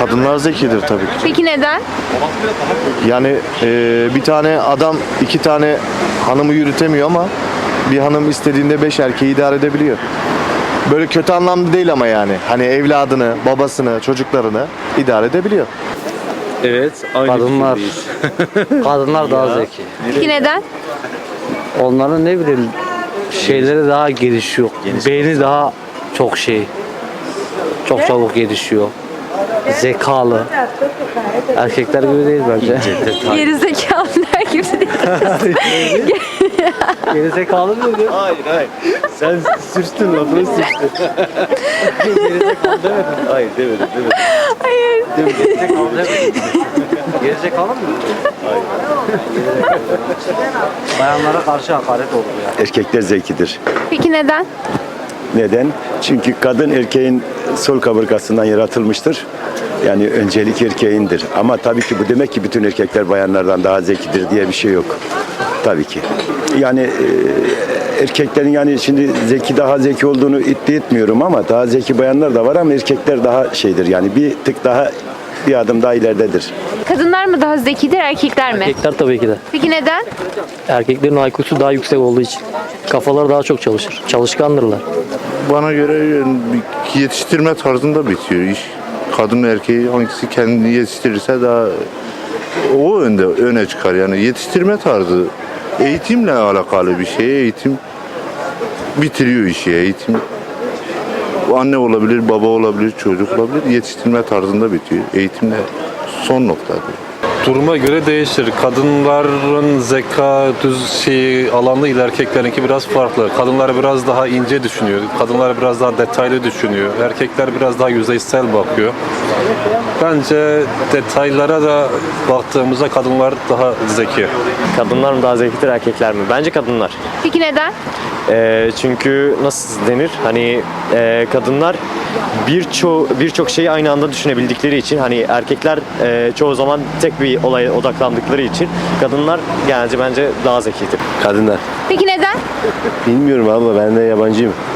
Kadınlar zekidir tabii ki. Peki neden? Yani e, bir tane adam iki tane hanımı yürütemiyor ama bir hanım istediğinde beş erkeği idare edebiliyor. Böyle kötü anlamda değil ama yani. Hani evladını, babasını, çocuklarını idare edebiliyor. Evet, aynı Kadınlar. fikirdeyiz. Kadınlar daha zeki. Peki neden? Onların ne bileyim şeyleri daha gelişiyor. Beyni daha çok şey. Çok çabuk gelişiyor. Zekalı. Erkekler gibi değil bence. Geri zekalılar gibi değil. Geri zekalı mı diyor? Hayır, hayır. Sen sürçtün lafını sürçtün. Hayır, demedim, demedim. Geri zekalı mı? Hayır. Bayanlara karşı hakaret olur ya. Erkekler zekidir. Peki neden? Neden? Çünkü kadın erkeğin sol kaburgasından yaratılmıştır. Yani öncelik erkeğindir. Ama tabii ki bu demek ki bütün erkekler bayanlardan daha zekidir diye bir şey yok. Tabii ki. Yani e, erkeklerin yani şimdi zeki daha zeki olduğunu iddia etmiyorum ama daha zeki bayanlar da var ama erkekler daha şeydir. Yani bir tık daha bir adım daha ileridedir. Kadınlar mı daha zekidir, erkekler mi? Erkekler tabii ki de. Peki neden? Erkeklerin IQ'su daha yüksek olduğu için. Kafaları daha çok çalışır. Çalışkandırlar. Bana göre bir yetiştirme tarzında bitiyor iş. Kadın erkeği hangisi kendini yetiştirirse daha o önde öne çıkar. Yani yetiştirme tarzı. Eğitimle alakalı bir şey. Eğitim bitiriyor işi. Eğitim anne olabilir baba olabilir çocuk olabilir. Yetiştirme tarzında bitiyor. Eğitimle son noktadır. Duruma göre değişir. Kadınların zeka düz şeyi alanı ile erkeklerinki biraz farklı. Kadınlar biraz daha ince düşünüyor. Kadınlar biraz daha detaylı düşünüyor. Erkekler biraz daha yüzeysel bakıyor. Bence detaylara da baktığımızda kadınlar daha zeki. Kadınlar mı daha zekidir, erkekler mi? Bence kadınlar. Peki neden? Ee, çünkü nasıl denir? Hani e, kadınlar birçok birçok şeyi aynı anda düşünebildikleri için hani erkekler e, çoğu zaman tek bir olaya odaklandıkları için kadınlar genelce bence daha zekidir. Kadınlar. Peki neden? Bilmiyorum abla ben de yabancıyım.